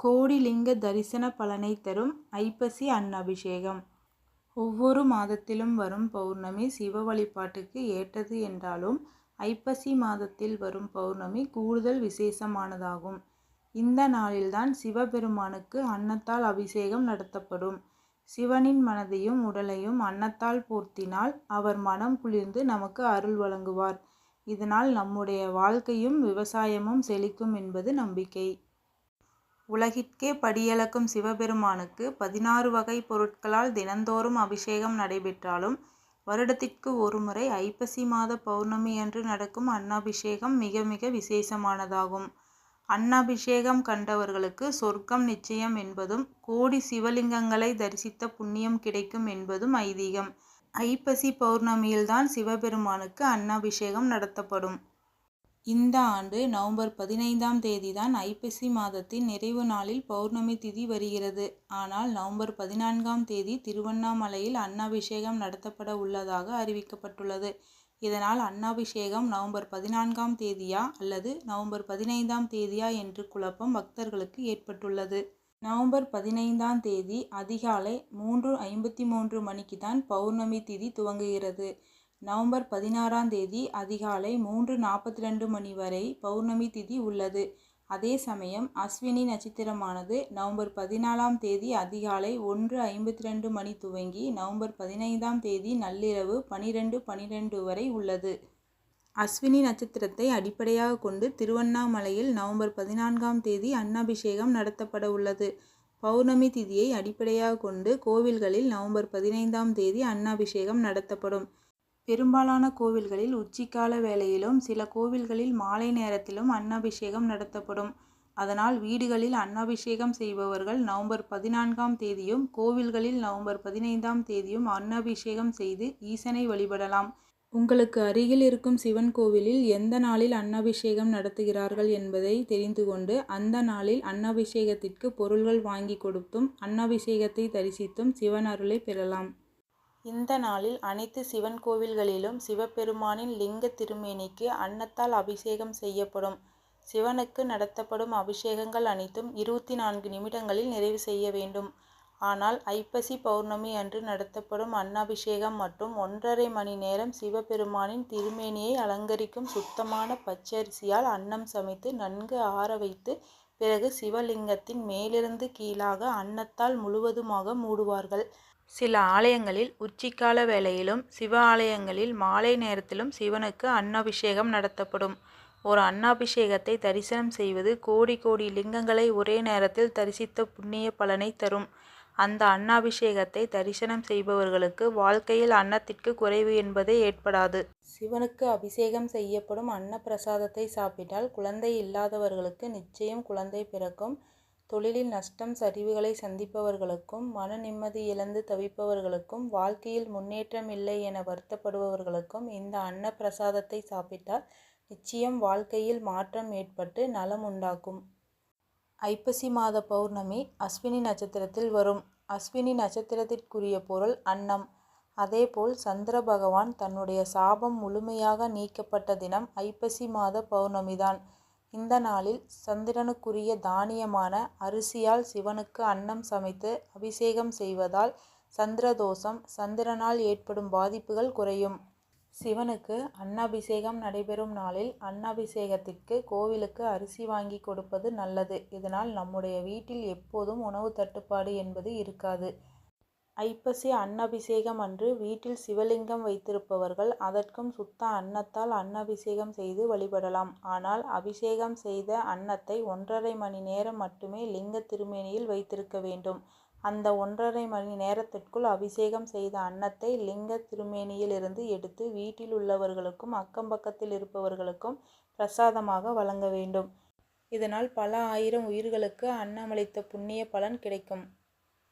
கோடிலிங்க தரிசன பலனை தரும் ஐப்பசி அன்னபிஷேகம். ஒவ்வொரு மாதத்திலும் வரும் பௌர்ணமி சிவ வழிபாட்டுக்கு ஏற்றது என்றாலும் ஐப்பசி மாதத்தில் வரும் பௌர்ணமி கூடுதல் விசேஷமானதாகும். இந்த நாளில்தான் சிவபெருமானுக்கு அன்னத்தால் அபிஷேகம் நடத்தப்படும். சிவனின் மனதையும் உடலையும் அன்னத்தால் போர்த்தினால் அவர் மனம் குளிர்ந்து நமக்கு அருள் வழங்குவார். இதனால் நம்முடைய வாழ்க்கையும் விவசாயமும் செழிக்கும் என்பது நம்பிக்கை. உலகிற்கே படியளக்கும் சிவபெருமானுக்கு பதினாறு வகை பொருட்களால் தினந்தோறும் அபிஷேகம் நடைபெற்றாலும் வருடத்திற்கு ஒருமுறை ஐப்பசி மாத பௌர்ணமி அன்று நடக்கும் அன்னாபிஷேகம் மிக மிக விசேஷமானதாகும். அன்னாபிஷேகம் கண்டவர்களுக்கு சொர்க்கம் நிச்சயம் என்பதும் கோடி சிவலிங்கங்களை தரிசித்த புண்ணியம் கிடைக்கும் என்பதும் ஐதீகம். ஐப்பசி பௌர்ணமியில்தான் சிவபெருமானுக்கு அன்னாபிஷேகம் நடத்தப்படும். இந்த ஆண்டு நவம்பர் பதினைந்தாம் தேதி தான் ஐப்பசி மாதத்தின் நிறைவு நாளில் பௌர்ணமி திதி வருகிறது. ஆனால் நவம்பர் பதினான்காம் தேதி திருவண்ணாமலையில் அன்னாபிஷேகம் நடத்தப்பட உள்ளதாக அறிவிக்கப்பட்டுள்ளது. இதனால் அன்னாபிஷேகம் நவம்பர் பதினான்காம் தேதியா அல்லது நவம்பர் பதினைந்தாம் தேதியா என்று குழப்பம் பக்தர்களுக்கு ஏற்பட்டுள்ளது. நவம்பர் பதினைந்தாம் தேதி அதிகாலை மூன்று ஐம்பத்தி மூன்று மணிக்கு தான் பௌர்ணமி திதி துவங்குகிறது. நவம்பர் பதினாறாம் தேதி அதிகாலை மூன்று நாற்பத்தி ரெண்டு மணி வரை பௌர்ணமி திதி உள்ளது. அதே சமயம் அஸ்வினி நட்சத்திரமானது நவம்பர் பதினாலாம் தேதி அதிகாலை ஒன்று ஐம்பத்தி ரெண்டு மணி துவங்கி நவம்பர் பதினைந்தாம் தேதி நள்ளிரவு பனிரெண்டு பனிரெண்டு வரை உள்ளது. அஸ்வினி நட்சத்திரத்தை அடிப்படையாக கொண்டு திருவண்ணாமலையில் நவம்பர் பதினான்காம் தேதி அன்னாபிஷேகம் நடத்தப்பட உள்ளது. பௌர்ணமி திதியை அடிப்படையாக கொண்டு கோவில்களில் நவம்பர் பதினைந்தாம் தேதி அன்னாபிஷேகம் நடத்தப்படும். பெரும்பாலான கோவில்களில் உச்சிக்கால வேளையிலும் சில கோவில்களில் மாலை நேரத்திலும் அன்னாபிஷேகம் நடத்தப்படும். அதனால் வீடுகளில் அன்னாபிஷேகம் செய்பவர்கள் நவம்பர் பதினான்காம் தேதியும் கோவில்களில் நவம்பர் பதினைந்தாம் தேதியும் அன்னாபிஷேகம் செய்து ஈசனை வழிபடலாம். உங்களுக்கு அருகில் இருக்கும் சிவன் கோவிலில் எந்த நாளில் அன்னாபிஷேகம் நடத்துகிறார்கள் என்பதை தெரிந்து கொண்டு அந்த நாளில் அன்னாபிஷேகத்திற்கு பொருள்கள் வாங்கி கொடுத்தும் அன்னாபிஷேகத்தை தரிசித்தும் சிவன் அருளை பெறலாம். இந்த நாளில் அனைத்து சிவன் கோவில்களிலும் சிவபெருமானின் லிங்க திருமேனிக்கு அன்னத்தால் அபிஷேகம் செய்யப்படும். சிவனுக்கு நடத்தப்படும் அபிஷேகங்கள் அனைத்தும் இருபத்தி நான்கு நிமிடங்களில் நிறைவு செய்ய வேண்டும். ஆனால் ஐப்பசி பௌர்ணமி அன்று நடத்தப்படும் அன்னாபிஷேகம் மற்றும் ஒன்றரை மணி நேரம் சிவபெருமானின் திருமேனியை அலங்கரிக்கும் சுத்தமான பச்சரிசியால் அன்னம் சமைத்து நன்கு ஆற வைத்து பிறகு சிவலிங்கத்தின் மேலிருந்து கீழாக அன்னத்தால் முழுவதுமாக மூடுவார்கள். சில ஆலயங்களில் உச்சிக்கால வேளையிலும் சிவ ஆலயங்களில் மாலை நேரத்திலும் சிவனுக்கு அன்னாபிஷேகம் நடத்தப்படும். ஒரு அன்னாபிஷேகத்தை தரிசனம் செய்வது கோடி கோடி லிங்கங்களை ஒரே நேரத்தில் தரிசித்த புண்ணிய பலனை தரும். அந்த அன்னாபிஷேகத்தை தரிசனம் செய்பவர்களுக்கு வாழ்க்கையில் அன்னத்திற்கு குறைவு என்பதே ஏற்படாது. சிவனுக்கு அபிஷேகம் செய்யப்படும் அன்ன பிரசாதத்தை சாப்பிட்டால் குழந்தை இல்லாதவர்களுக்கு நிச்சயம் குழந்தை பிறக்கும். தொழிலில் நஷ்டம் சரிவுகளை சந்திப்பவர்களுக்கும் மன நிம்மதி இழந்து தவிப்பவர்களுக்கும் வாழ்க்கையில் முன்னேற்றம் இல்லை என வருத்தப்படுபவர்களுக்கும் இந்த அன்ன பிரசாதத்தை சாப்பிட்டால் நிச்சயம் வாழ்க்கையில் மாற்றம் ஏற்பட்டு நலம் உண்டாக்கும் ஐப்பசி மாத பௌர்ணமி அஸ்வினி நட்சத்திரத்தில் வரும். அஸ்வினி நட்சத்திரத்திற்குரிய பொருள் அன்னம். அதேபோல் சந்திர பகவான் தன்னுடைய சாபம் முழுமையாக நீக்கப்பட்ட தினம் ஐப்பசி மாத பௌர்ணமிதான். இந்த நாளில் சந்திரனுக்குரிய தானியமான அரிசியால் சிவனுக்கு அன்னம் சமைத்து அபிஷேகம் செய்வதால் சந்திரதோஷம் சந்திரனால் ஏற்படும் பாதிப்புகள் குறையும். சிவனுக்கு அன்னாபிஷேகம் நடைபெறும் நாளில் அன்னாபிஷேகத்திற்கு கோவிலுக்கு அரிசி வாங்கி கொடுப்பது நல்லது. இதனால் நம்முடைய வீட்டில் எப்போதும் உணவு தட்டுப்பாடு என்பது இருக்காது. ஐப்பசி அன்னபிஷேகம் அன்று வீட்டில் சிவலிங்கம் வைத்திருப்பவர்கள் அதற்கும் சுத்த அன்னத்தால் அன்னபிஷேகம் செய்து வழிபடலாம். ஆனால் அபிஷேகம் செய்த அன்னத்தை ஒன்றரை மணி நேரம் மட்டுமே லிங்க திருமேனியில் வைத்திருக்க வேண்டும். அந்த ஒன்றரை மணி நேரத்திற்குள் அபிஷேகம் செய்த அன்னத்தை லிங்க திருமேனியிலிருந்து எடுத்து வீட்டில் உள்ளவர்களுக்கும் அக்கம் பக்கத்தில் இருப்பவர்களுக்கும் பிரசாதமாக வழங்க வேண்டும். இதனால் பல ஆயிரம் உயிர்களுக்கு அன்னமளித்த புண்ணிய பலன் கிடைக்கும்.